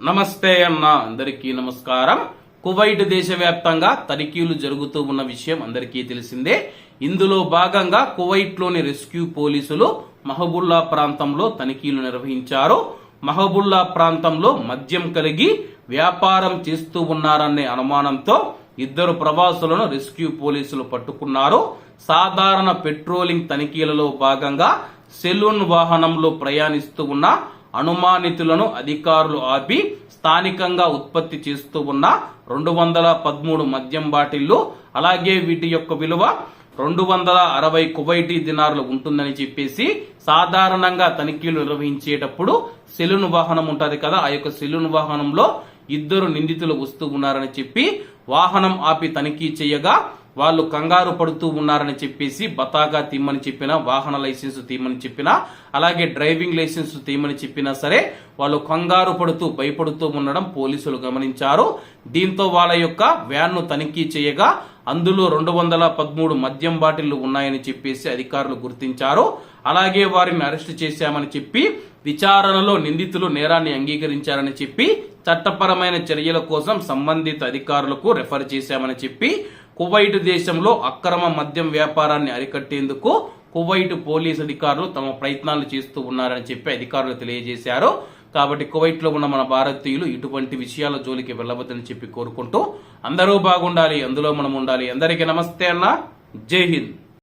నమస్తే అన్న అందరికీ నమస్కారం. కువైట్ దేశవ్యాప్తంగా తనిఖీలు జరుగుతూ ఉన్న విషయం అందరికీ తెలిసిందే. ఇందులో భాగంగా కువైట్లోని రెస్క్యూ పోలీసులు మహబుల్లా ప్రాంతంలో తనిఖీలు నిర్వహించారు. మహబుల్లా ప్రాంతంలో మద్యం కలిగి వ్యాపారం చేస్తూ ఉన్నారనే అనుమానంతో ఇద్దరు ప్రవాసులను రెస్క్యూ పోలీసులు పట్టుకున్నారు. సాధారణ పెట్రోలింగ్ తనిఖీలలో భాగంగా సెలూన్ వాహనంలో ప్రయాణిస్తూ ఉన్న అనుమానితులను అధికారులు ఆపి స్థానికంగా ఉత్పత్తి చేస్తూ ఉన్న రెండు వందల పదమూడు మద్యం బాటిళ్ళు అలాగే వీటి యొక్క విలువ రెండు వందల అరవై కువైటీ దినార్లు ఉంటుందని చెప్పేసి సాధారణంగా తనిఖీలు నిర్వహించేటప్పుడు సెలూన్ వాహనం ఉంటుంది కదా ఆ యొక్క సెలూన్ వాహనంలో ఇద్దరు నిందితులు వస్తూ ఉన్నారని చెప్పి వాహనం ఆపి తనిఖీ చేయగా వాళ్ళు కంగారు పడుతూ ఉన్నారని చెప్పేసి బతాగా తీమ్మని చెప్పిన వాహన లైసెన్స్ తీయమని చెప్పినా అలాగే డ్రైవింగ్ లైసెన్స్ తీయమని చెప్పినా సరే వాళ్ళు కంగారు పడుతూ భయపడుతూ ఉండడం పోలీసులు గమనించారు. దీంతో వాళ్ళ యొక్క వ్యాన్ను తనిఖీ చేయగా అందులో రెండు వందల పదమూడు మద్యం బాటిళ్ళు ఉన్నాయని చెప్పేసి అధికారులు గుర్తించారు. అలాగే వారిని అరెస్ట్ చేశామని చెప్పి విచారణలో నిందితులు నేరాన్ని అంగీకరించారని చెప్పి చట్టపరమైన చర్యల కోసం సంబంధిత అధికారులకు రెఫర్ చేశామని చెప్పి కువైట్ దేశంలో అక్రమ మద్యం వ్యాపారాన్ని అరికట్టేందుకు కువైట్ పోలీస్ అధికారులు తమ ప్రయత్నాలు చేస్తూ ఉన్నారని చెప్పి అధికారులు తెలియజేశారు. కాబట్టి కువైట్లో ఉన్న మన భారతీయులు ఇటువంటి విషయాల జోలికి వెళ్ళవద్దని చెప్పి కోరుకుంటూ అందరూ బాగుండాలి అందులో మనం ఉండాలి. అందరికీ నమస్తే అన్న. జై హింద్.